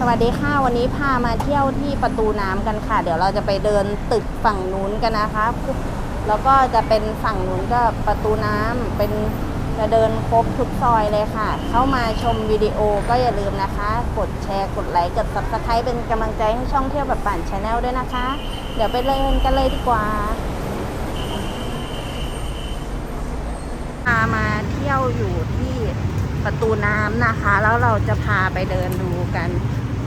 สวัสดีค่ะ วันนี้พามาเที่ยวที่ประตูน้ำกันค่ะ เดี๋ยวเราจะไปเดินตึกฝั่งนู้นกันนะคะ แล้วก็จะเป็นฝั่งนู้นก็ประตูน้ำเป็นจะเดินครบทุกซอยเลยค่ะ เข้ามาชมวิดีโอก็อย่าลืมนะคะ กดแชร์กดไลค์กด subscribe เป็นกำลังใจให้ช่องเที่ยวแบบป่านชาแนลด้วยนะคะ เดี๋ยวไปเดินกันเลยดีกว่าพามาเที่ยวอยู่ที่ประตูน้ำนะคะ แล้วเราจะพาไปเดินดูกัน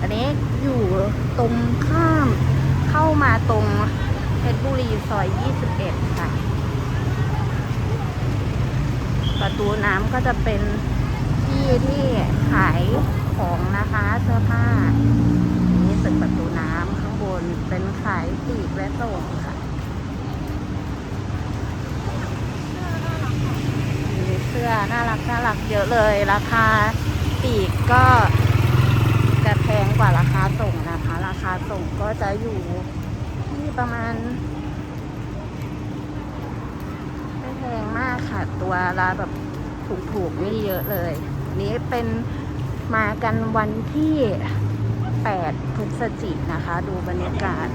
อันนี้อยู่ตรงข้ามเข้ามาตรงเพชรบุรีซอย 21 ค่ะ ประตูน้ำก็จะเป็นที่ที่ขายของนะคะเสื้อผ้า นี่ตึกประตูน้ำข้างบนเป็นขายปลีกและส่งค่ะมีเสื้อน่ารักน่ารักเยอะเลย ราคาปีกก็ จะแพงกว่าราคาส่งนะคะ ราคาส่งก็จะอยู่ที่ประมาณ ไม่แพงมากค่ะ ตัวละแบบถูกๆไม่เยอะเลย นี้เป็นมากันวันที่8พฤศจิกนะคะ ดูบรรยากาศ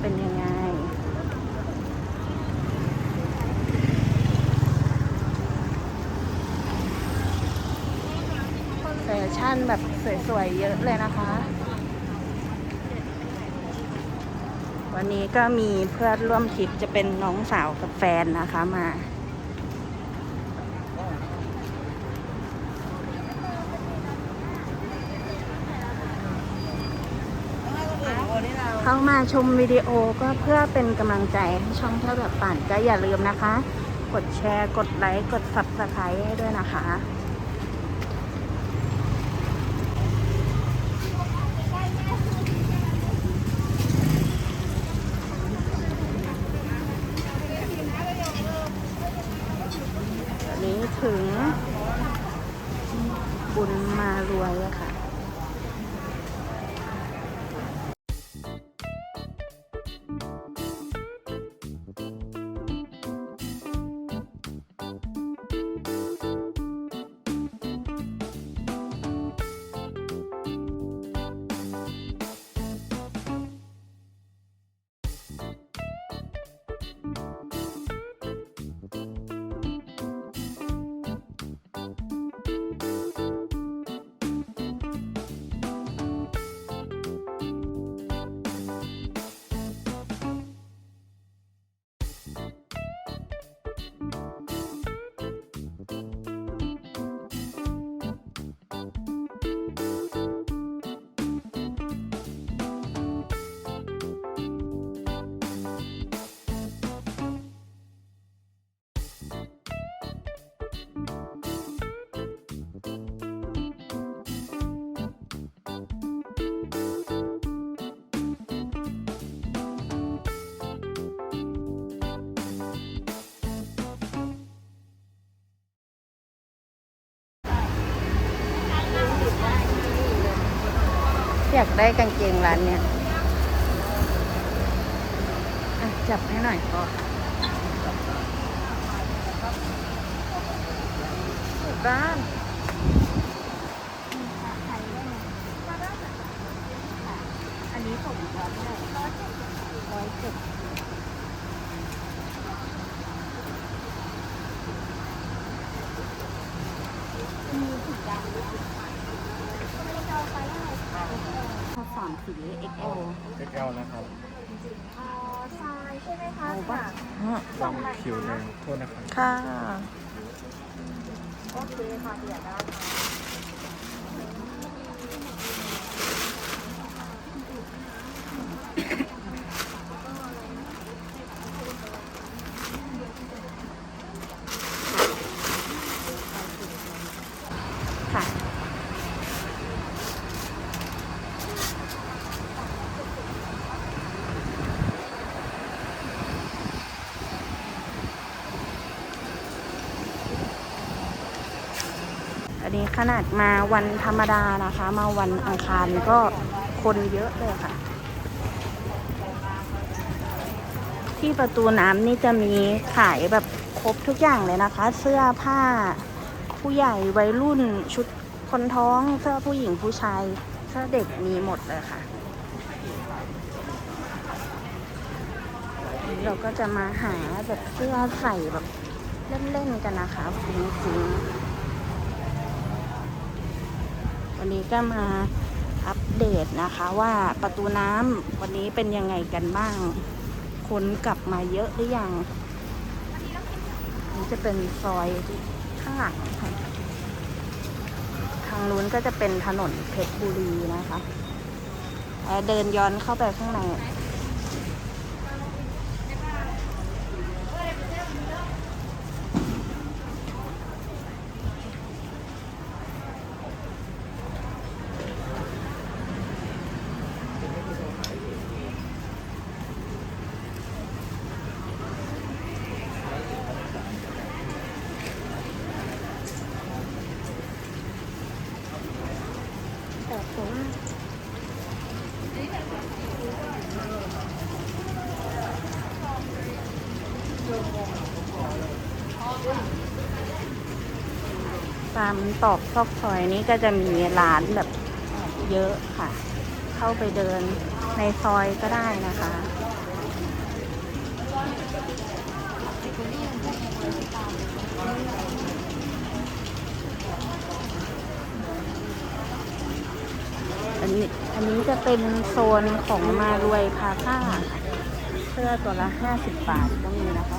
เป็นยังไง แฟ ชั่นแบบสวยๆ เยอะเลยนะคะ วันนี้ก็มีเพื่อนร่วมทริปจะเป็นน้องสาวกับแฟนนะคะมาเข้ามาชมวิดีโอก็เพื่อเป็นกำลังใจให้ช่องเที่ยวแบบป่านก็อย่าลืมนะคะ กดแชร์ กดไลค์ กด subscribe ให้ด้วยนะคะ อยากได้กางเกงร้านเนี้ยจับให้หน่อยพอบ้านอันนี้ผมร้อยเท่าไหร่ร้อยเจ็ดมีถุงยางด้ว ข้อสามสี XL XL นะครับทรายใช่ไหมคะเอาปะลองคิวเลยโทษนะครับ ค่ะ โอเคค่ะเดี๋ยวได้ค่ะ อันนี้ขนาดมาวันธรรมดานะคะ มาวันอังคารก็คนเยอะเลยค่ะ ที่ประตูน้ำนี่จะมีขายแบบครบทุกอย่างเลยนะคะ เสื้อผ้าผู้ใหญ่วัยรุ่นชุดคนท้องเสื้อผู้หญิงผู้ชายเสถ้าเด็กมีหมดเลยค่ะเราก็จะมาหาแบบเสื้อใส่แบบเล่นๆกันนะคะฟุ้งๆ วันนี้ก็มาอัปเดตนะคะว่าประตูน้ำวันนี้เป็นยังไงกันบ้าง คนกลับมาเยอะหรือยังนี่จะเป็นซอยข้างหลังทางนู้นก็จะเป็นถนนเพชรบุรีนะคะ เดินย้อนเข้าไปข้างใน แต่ผมตามตอกซอกซอยนี้ก็จะมีร้านแบบเยอะค่ะ เข้าไปเดินในซอยก็ได้นะคะอันนี้อันนี้จะเป็นโซนของมารวยพาซ่าเสื้อตัวละ 50 บาทก็มีนะคะ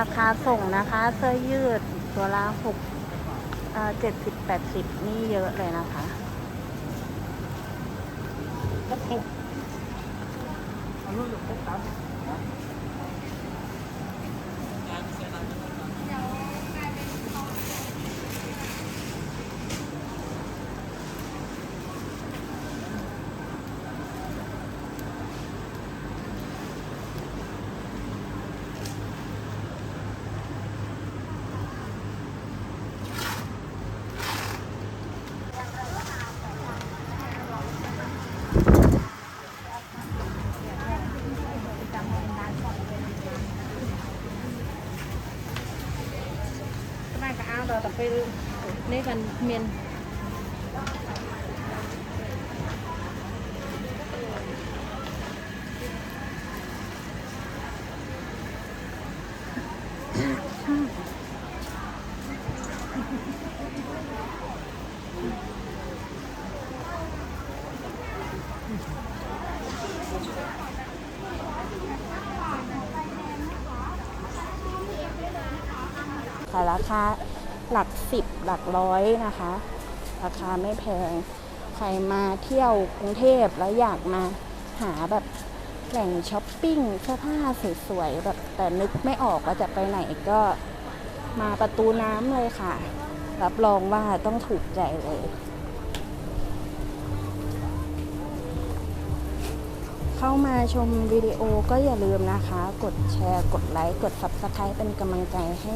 ราคาส่งนะคะเสื้อยืดตัวละหกเจ็ดสิบแปดสิบนี่เยอะเลยนะคะไม่ ไปนี่กันเมียน ขายราคาหลักสิบ หลักร้อยนะคะ ราคาไม่แพง ใครมาเที่ยวกรุงเทพแล้วอยากมาหาแบบแหล่งช้อปปิ้งเสื้อผ้าสวยๆแบบแต่นึกไม่ออกว่าจะไปไหนก็มาประตูน้ำเลยค่ะ รับรองว่าต้องถูกใจเลยเข้ามาชมวิดีโอก็อย่าลืมนะคะ กดแชร์ กดไลค์ กด Subscribe เป็นกำลังใจให้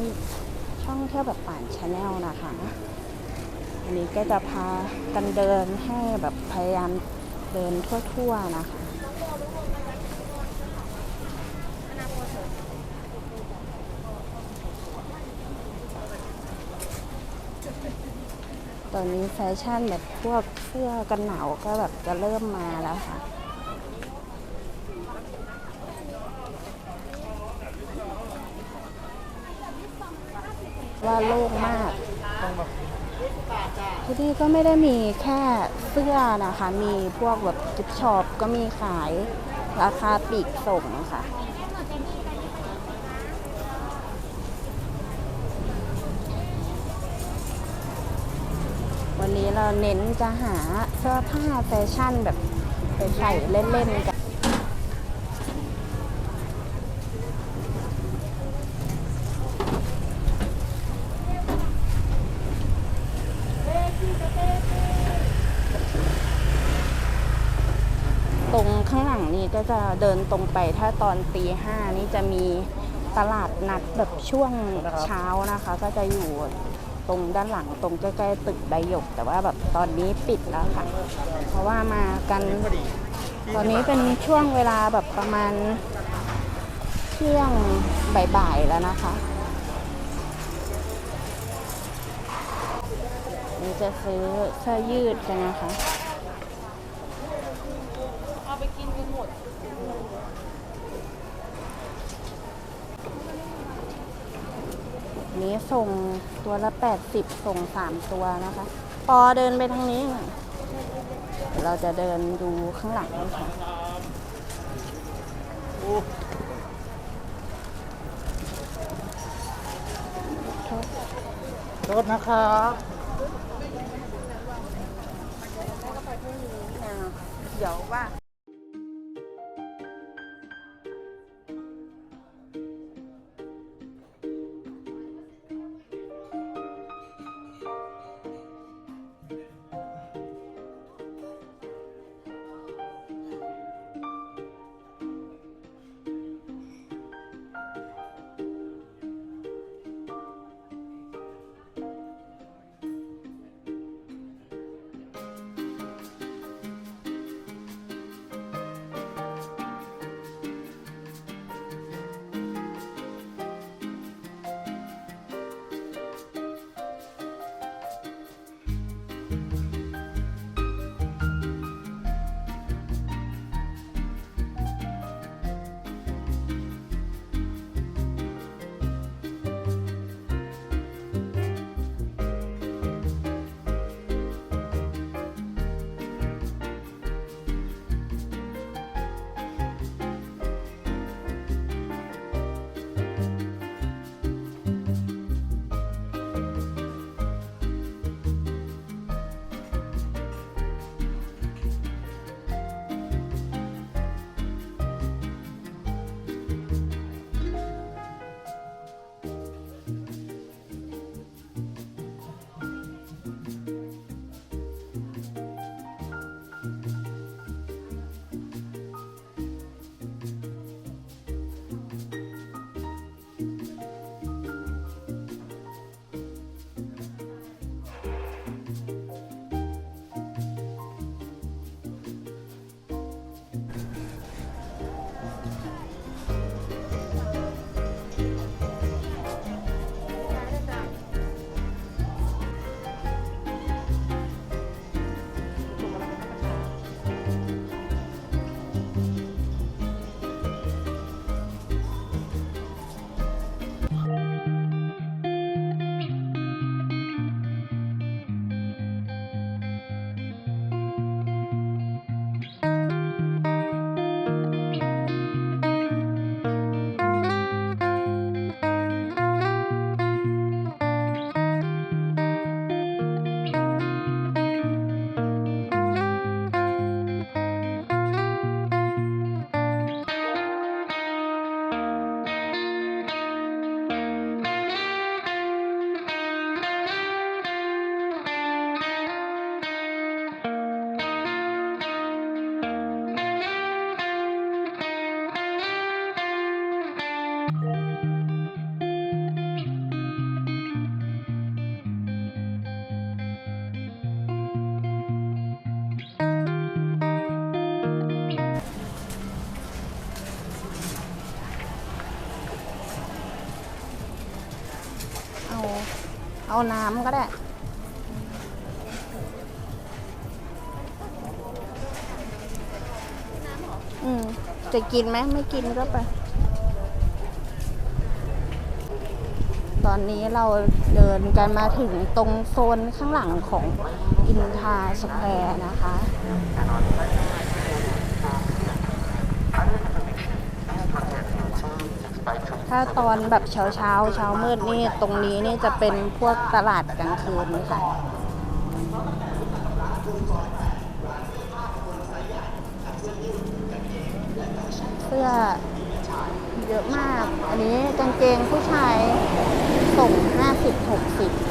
ช่องเที่ยวแบบป่านชาแนลนะคะอันนี้ก็จะพากันเดินให้แบบพยายามเดินทั่วๆนะคะตอนนี้แฟชั่นแบบพวกเสื้อกันหนาวก็แบบจะเริ่มมาแล้วค่ะ ว่าโล่งมากที่นี่ก็ไม่ได้มีแค่เสื้อนะคะ มีพวกแบบกิฟช็อปก็มีขายราคาปีกส่งค่ะวันนี้เราเน้นจะหาเสื้อผ้าแฟชั่นแบบไปใส่เล่นๆกัน ตรงข้างหลังนี้ก็จะเดินตรงไปถ้าตอนตีห้านี่จะมีตลาดนัดแบบช่วงเช้านะคะ ก็จะอยู่ตรงด้านหลังตรงใกล้ๆตึกใบหยก แต่ว่าแบบตอนนี้ปิดแล้วค่ะ เพราะว่ามากัน ตอนนี้เป็นช่วงเวลาแบบประมาณเที่ยงบ่ายๆแล้วนะคะ นี่จะซื้อเสื้อยืดกันนะคะ นี้ส่งตัวละ 80 ส่ง 3 ตัวนะคะพอเดินไปทางนี้หน่อยเดี๋ยวเราจะเดินดูข้างหลังค่ะโทษนะครับเดี๋ยวว่าเอา เอาน้ำก็ได้ อืม จะกินไหมไม่กินก็ไป ตอนนี้เราเดินกันมาถึงตรงโซนข้างหลังของอินทาสแควร์นะคะ ถ้าตอนแบบเช้าเช้าเช้ามืดนี่ตรงนี้นี่จะเป็นพวกตลาดกลางคืนค่ะเสื้อเยอะมาก อันนี้กางเกงผู้ชายส่ง 50-60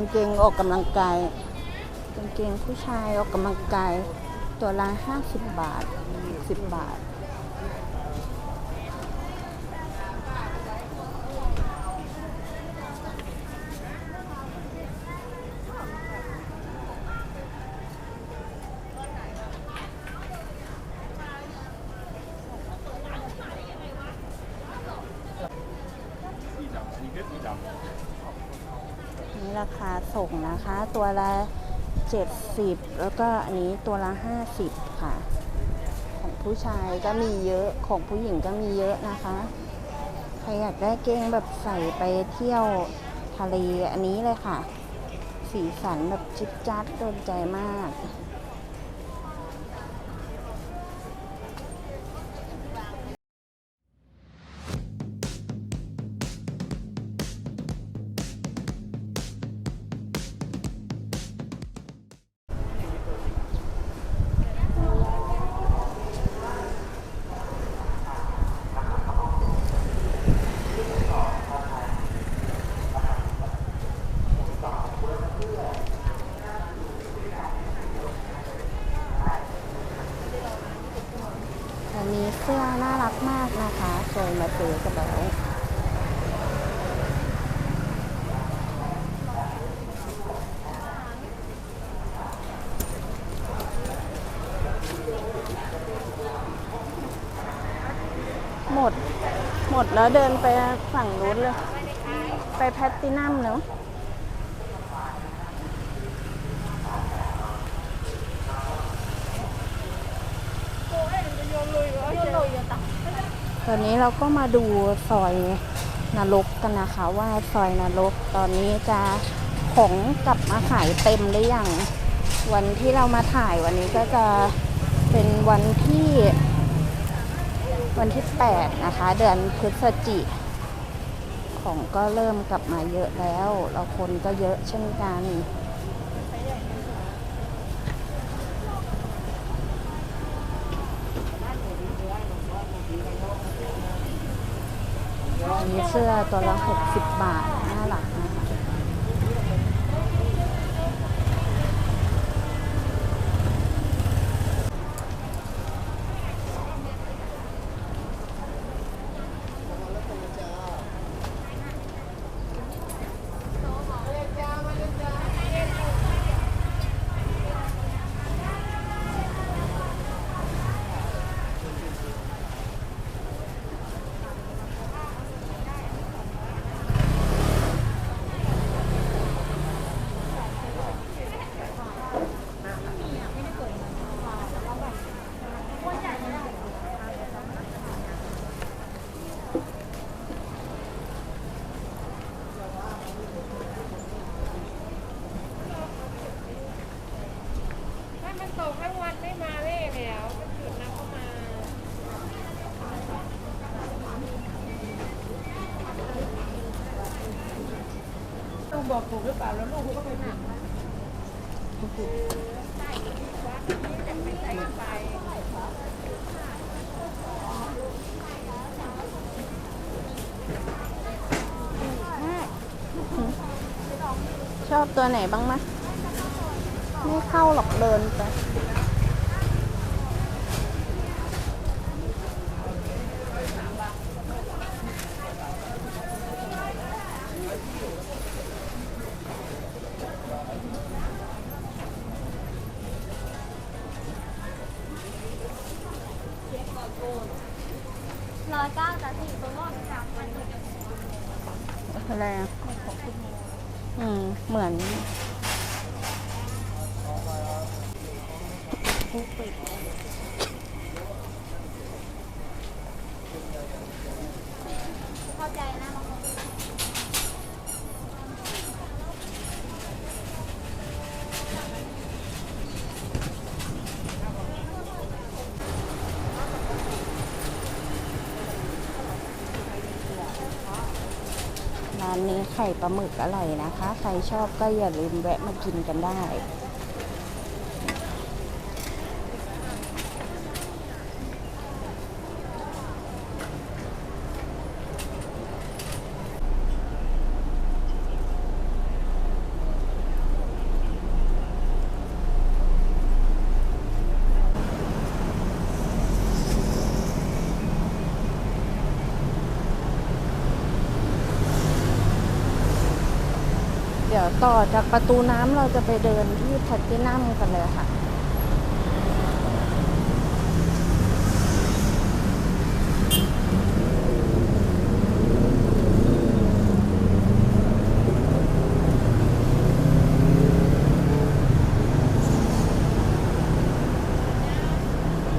างเกงออกกำลังกายกางเกงผู้ชายออกกำลังกายตัวละ50 บาท 10 บาท สีดำอันนี้ก็สีดำ นี่ราคา ส่งนะคะ ตัวละ 70 แล้วก็อันนี้ตัวละ 50 ค่ะ ของผู้ชายก็มีเยอะของผู้หญิงก็มีเยอะนะคะ ใครอยากได้เกงแบบใส่ไปเที่ยวทะเลอันนี้เลยค่ะ สีสันแบบจิ๊ดจัดโดนใจมาก หมด หมดแล้วเดินไปฝั่งนู้นเลย ไปแพตตินัมเนาะตอนนี้เราก็มาดูซอยนรกกันนะคะ ว่าซอยนรกตอนนี้จะของกลับมาขายเต็มหรือยังวันที่เรามาถ่ายวันนี้ก็จะเป็นวันที่ วันที่ 8 นะคะ เดือนพฤศจิกของก็เริ่มกลับมาเยอะแล้ว เราคนก็เยอะเช่นกันมีเสื้อตัวละ 60 บาท น่ารักนะคะ ถ้ามันตกทั้งวันไม่มาเล่แล้วมันหยุดแล้วก็มา ลูกบอกถูกหรือเปล่าแล้วลูกก็ไปหนัก ชอบตัวไหนบ้างมะ ไม่เข้าหรอกเดินไป เหมือน เข้าใจนะบางคน ร้านนี้ ไข่ปลาหมึกอร่อยนะคะ ใครชอบก็อย่าลืมแวะมากินกันได้ ต่อจากประตูน้ำเราจะไปเดินที่แพลตตินัมกันเลยค่ะ